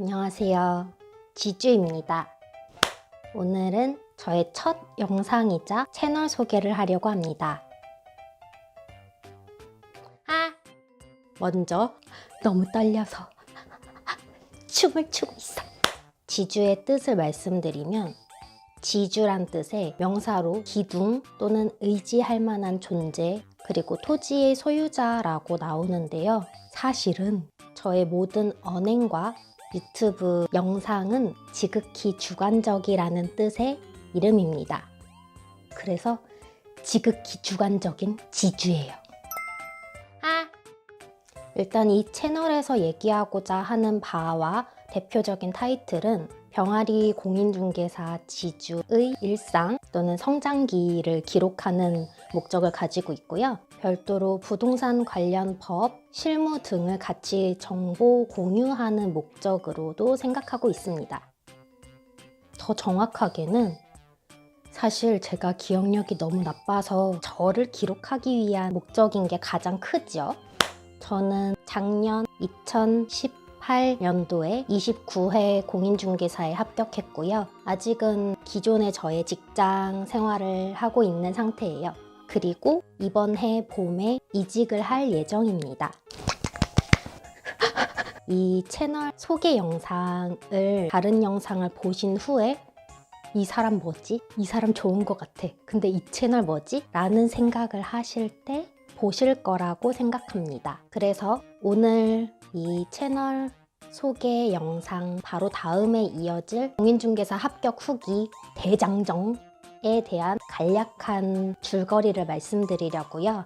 안녕하세요. 지주입니다. 오늘은 저의 첫 영상이자 채널 소개를 하려고 합니다. 아! 먼저 너무 떨려서 춤을 추고 있어. 지주의 뜻을 말씀드리면 지주란 뜻의 명사로 기둥 또는 의지할 만한 존재 그리고 토지의 소유자라고 나오는데요. 사실은 저의 모든 언행과 유튜브 영상은 지극히 주관적이라는 뜻의 이름입니다. 그래서 지극히 주관적인 지주예요. 아! 일단 이 채널에서 얘기하고자 하는 바와 대표적인 타이틀은 병아리 공인중개사 지주의 일상 또는 성장기를 기록하는 목적을 가지고 있고요. 별도로 부동산 관련 법, 실무 등을 같이 정보 공유하는 목적으로도 생각하고 있습니다. 더 정확하게는 사실 제가 기억력이 너무 나빠서 저를 기록하기 위한 목적인 게 가장 크죠. 저는 작년 2018년도에 29회 공인중개사에 합격했고요. 아직은 기존의 저의 직장 생활을 하고 있는 상태예요. 그리고 이번 해 봄에 이직을 할 예정입니다. 이 채널 소개 영상을 다른 영상을 보신 후에 이 사람 뭐지? 이 사람 좋은 것 같아. 근데 이 채널 뭐지? 라는 생각을 하실 때 보실 거라고 생각합니다. 그래서 오늘 이 채널 소개 영상 바로 다음에 이어질 공인중개사 합격 후기 대장정에 대한 간략한 줄거리를 말씀드리려고요.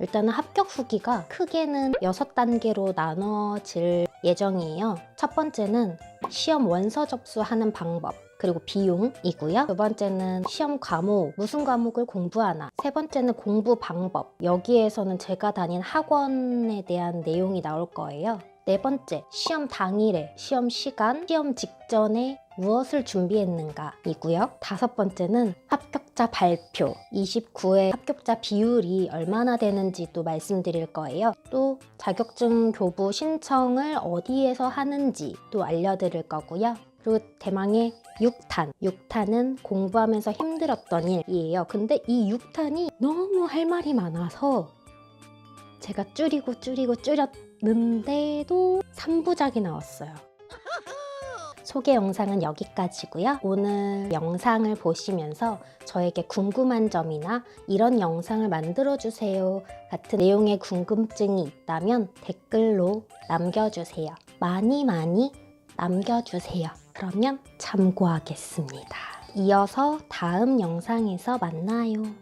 일단은 합격 후기가 크게는 6단계로 나눠질 예정이에요. 첫 번째는 시험 원서 접수하는 방법. 그리고 비용이고요. 두 번째는 시험 과목, 무슨 과목을 공부하나. 세 번째는 공부 방법. 여기에서는 제가 다닌 학원에 대한 내용이 나올 거예요. 네 번째, 시험 당일에, 시험 시간, 시험 직전에 무엇을 준비했는가 이고요. 다섯 번째는 합격자 발표, 29회 합격자 비율이 얼마나 되는지도 말씀드릴 거예요. 또 자격증 교부 신청을 어디에서 하는지 또 알려드릴 거고요. 그리고 대망의 6탄. 6탄은 공부하면서 힘들었던 일이에요. 근데 이 6탄이 너무 할 말이 많아서 제가 줄이고 줄이고 줄였는데도 3부작이 나왔어요. 소개 영상은 여기까지고요. 오늘 영상을 보시면서 저에게 궁금한 점이나 이런 영상을 만들어 주세요 같은 내용의 궁금증이 있다면 댓글로 남겨주세요. 많이 많이 남겨주세요. 그러면 참고하겠습니다. 이어서 다음 영상에서 만나요.